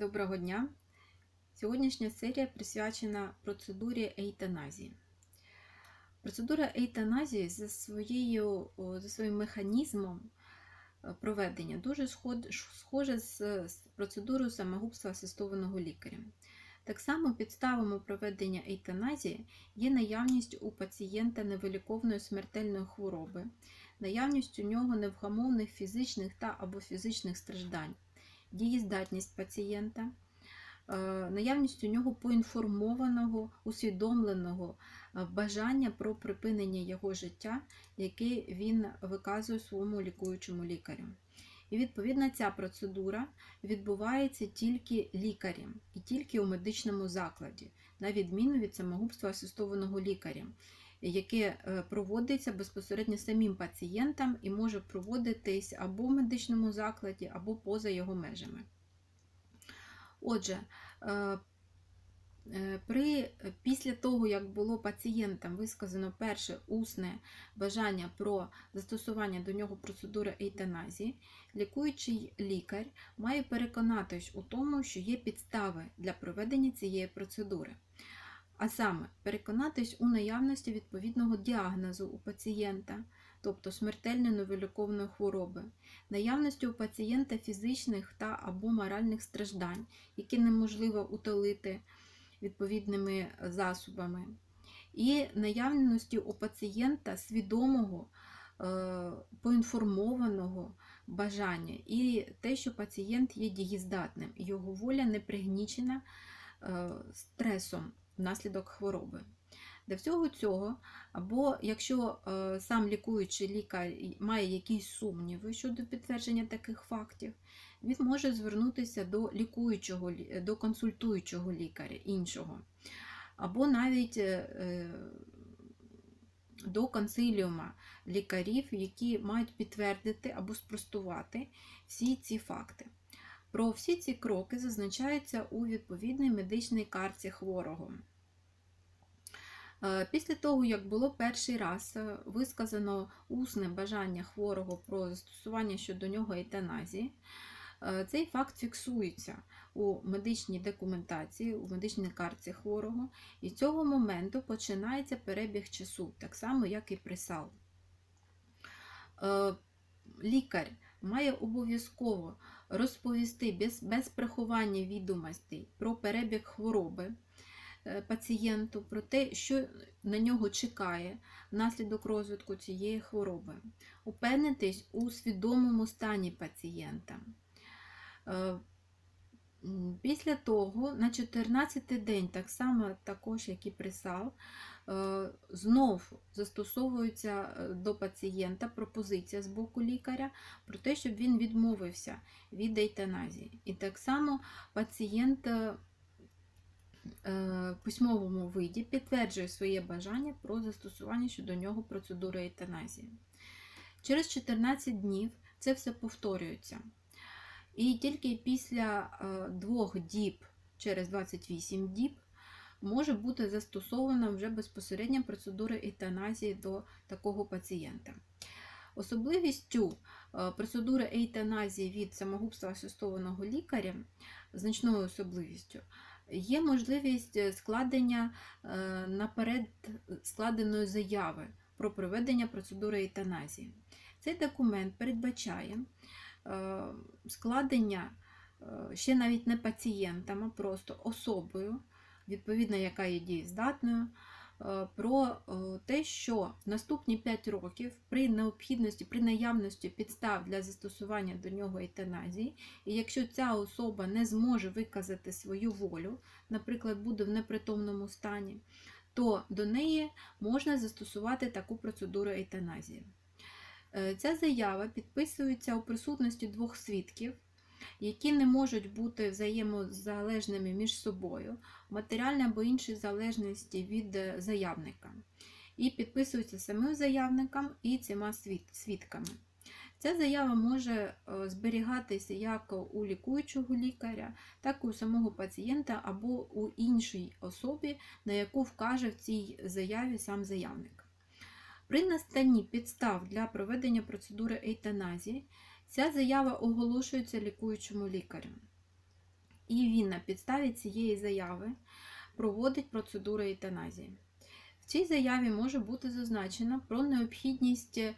Доброго дня! Сьогоднішня серія присвячена процедурі ейтаназії. Процедура ейтаназії за, своєю, за своїм механізмом е, проведення дуже схожа з, процедурою самогубства асистованого лікарем. Так само підставами проведення ейтаназії є наявність у пацієнта невиліковної смертельної хвороби, наявність у нього невгамовних фізичних та або фізичних страждань, дієздатність пацієнта, е, наявність у нього поінформованого, усвідомленого е, бажання про припинення його життя, яке він виказує своєму лікуючому лікарю. І відповідно ця процедура відбувається тільки лікарем і тільки у медичному закладі, на відміну від самогубства асистованого лікарем, яке е, проводиться безпосередньо самим пацієнтам і може проводитись або в медичному закладі, або поза його межами. Отже, е, е, при, після того, як було пацієнтам висказано перше усне бажання про застосування до нього процедури ейтаназії, лікуючий лікар має переконатись у тому, що є підстави для проведення цієї процедури. А саме переконатись у наявності відповідного діагнозу у пацієнта, тобто смертельної невиліковної хвороби, наявності у пацієнта фізичних та або моральних страждань, які неможливо утолити відповідними засобами, і наявності у пацієнта свідомого, е, поінформованого бажання, і те, що пацієнт є дієздатним, його воля не пригнічена е, стресом внаслідок хвороби. Для всього цього, або якщо е, сам лікуючий лікар має якісь сумніви щодо підтвердження таких фактів, він може звернутися до лікуючого, до консультуючого лікаря іншого, або навіть е, до консиліума лікарів, які мають підтвердити або спростувати всі ці факти. Про всі ці кроки зазначаються у відповідній медичній карті хворого. Е, Після того, як було перший раз е, висказано усне бажання хворого про застосування щодо нього ейтаназії, е, цей факт фіксується у медичній документації, у медичній карті хворого, і з цього моменту починається перебіг часу, так само, як і при САЛ. Лікар має обов'язково розповісти без, без приховання відомостей про перебіг хвороби пацієнту, про те, що на нього чекає внаслідок розвитку цієї хвороби, упевнитись у свідомому стані пацієнта. Після того, на 14-й день, так само також, як і присал, знов застосовується до пацієнта пропозиція з боку лікаря про те, щоб він відмовився від ейтаназії. І так само пацієнт письмовому виді підтверджує своє бажання про застосування щодо нього процедури ейтаназії. Через 14 днів це все повторюється. І тільки після двох діб, через 28 діб, може бути застосована вже безпосередня процедура ейтаназії до такого пацієнта. Особливістю процедури ейтаназії від самогубства асистованого лікаря, значною особливістю, є можливість складення наперед складеної заяви про проведення процедури етаназії. Цей документ передбачає складення ще навіть не пацієнтам, а просто особою, відповідно, яка є дієздатною, про те, що наступні 5 років при необхідності, при наявності підстав для застосування до нього ейтаназії, і якщо ця особа не зможе виказати свою волю, наприклад, буде в непритомному стані, то до неї можна застосувати таку процедуру ейтаназії. Ця заява підписується у присутності двох свідків, які не можуть бути взаємозалежними між собою, матеріальної або іншої залежності від заявника. І підписується самим заявником і цими свідками. Ця заява може зберігатися як у лікуючого лікаря, так і у самого пацієнта або у іншій особі, на яку вкаже в цій заяві сам заявник. При настанні підстав для проведення процедури ейтаназії ця заява оголошується лікуючому лікарю. і він на підставі цієї заяви проводить процедуру ейтаназії. В цій заяві може бути зазначено про необхідність е,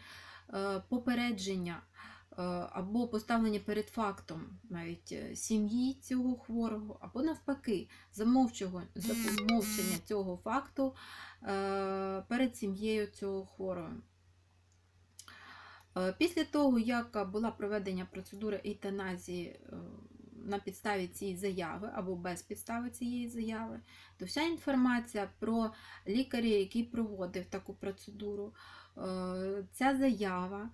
попередження е, або поставлення перед фактом навіть е, сім'ї цього хворого, або навпаки, замовчення цього факту перед сім'єю цього хворого. Е, Після того, як була проведена процедура ейтаназії е, на підставі цієї заяви або без підстави цієї заяви, то вся інформація про лікаря, який проводив таку процедуру, е, ця заява,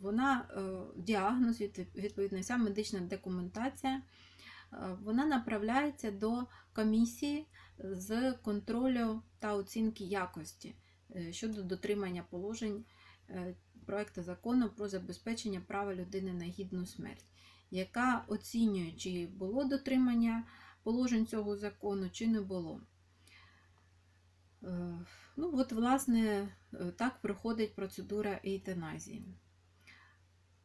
вона діагноз, відповідно, вся медична документація, вона направляється до комісії з контролю та оцінки якості щодо дотримання положень проекту закону про забезпечення права людини на гідну смерть, яка оцінює, чи було дотримання положень цього закону, чи не було. Е, Ну, от, власне, е, так проходить процедура ейтаназії.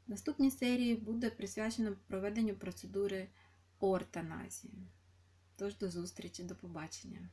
В наступній серії буде присвячено проведенню процедури ортаназії. Тож до зустрічі, до побачення.